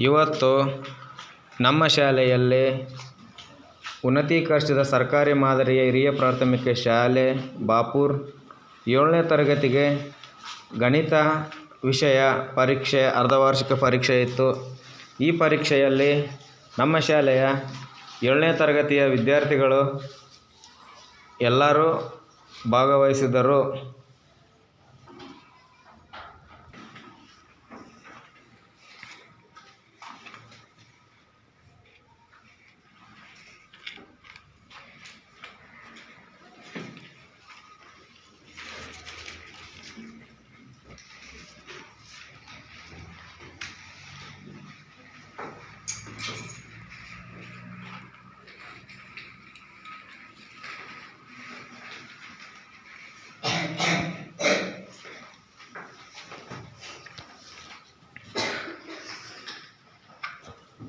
ಇವತ್ತು ನಮ್ಮ ಶಾಲೆಯಲ್ಲಿ ಉನ್ನತೀಕರಿಸಿದ ಸರ್ಕಾರಿ ಮಾದರಿಯ ಹಿರಿಯ ಪ್ರಾಥಮಿಕ ಶಾಲೆ ಬಾಪೂರ್ ಏಳನೇ ತರಗತಿಗೆ ಗಣಿತ ವಿಷಯ ಪರೀಕ್ಷೆ, ಅರ್ಧವಾರ್ಷಿಕ ಪರೀಕ್ಷೆ ಇತ್ತು. ಈ ಪರೀಕ್ಷೆಯಲ್ಲಿ ನಮ್ಮ ಶಾಲೆಯ ಏಳನೇ ತರಗತಿಯ ವಿದ್ಯಾರ್ಥಿಗಳು ಎಲ್ಲರೂ ಭಾಗವಹಿಸಿದ್ದರು.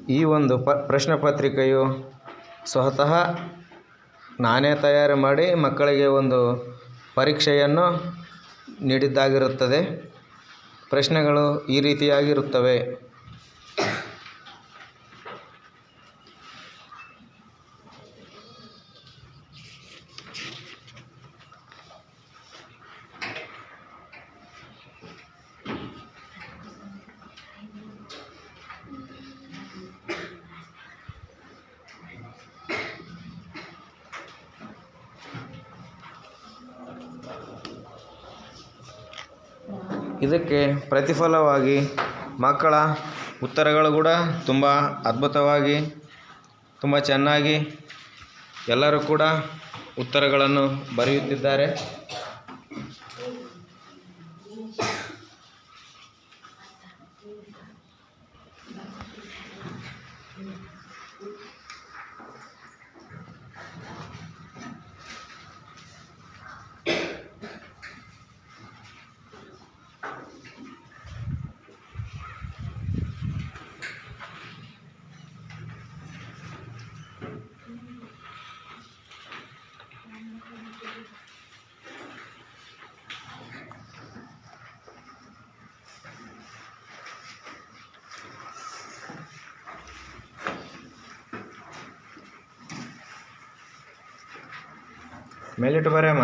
ಈ ಒಂದು ಪ, ಪ್ರಶ್ನೆ ಪತ್ರಿಕೆಯು ಸ್ವತಃ ನಾನೇ ತಯಾರು ಮಾಡಿ ಮಕ್ಕಳಿಗೆ ಒಂದು ಪರೀಕ್ಷೆಯನ್ನು ನೀಡಿದ್ದಾಗಿರುತ್ತದೆ. ಪ್ರಶ್ನೆಗಳು ಈ ರೀತಿಯಾಗಿರುತ್ತವೆ. ಇದಕ್ಕೆ ಪ್ರತಿಫಲವಾಗಿ ಮಕ್ಕಳ ಉತ್ತರಗಳು ಕೂಡ ತುಂಬ ಅದ್ಭುತವಾಗಿ ತುಂಬ ಚೆನ್ನಾಗಿ ಎಲ್ಲರೂ ಕೂಡ ಉತ್ತರಗಳನ್ನು ಬರೆಯುತ್ತಿದ್ದಾರೆ. ಮೇಲಿಟ್ಟು ಬರೆಯಮ್ಮ.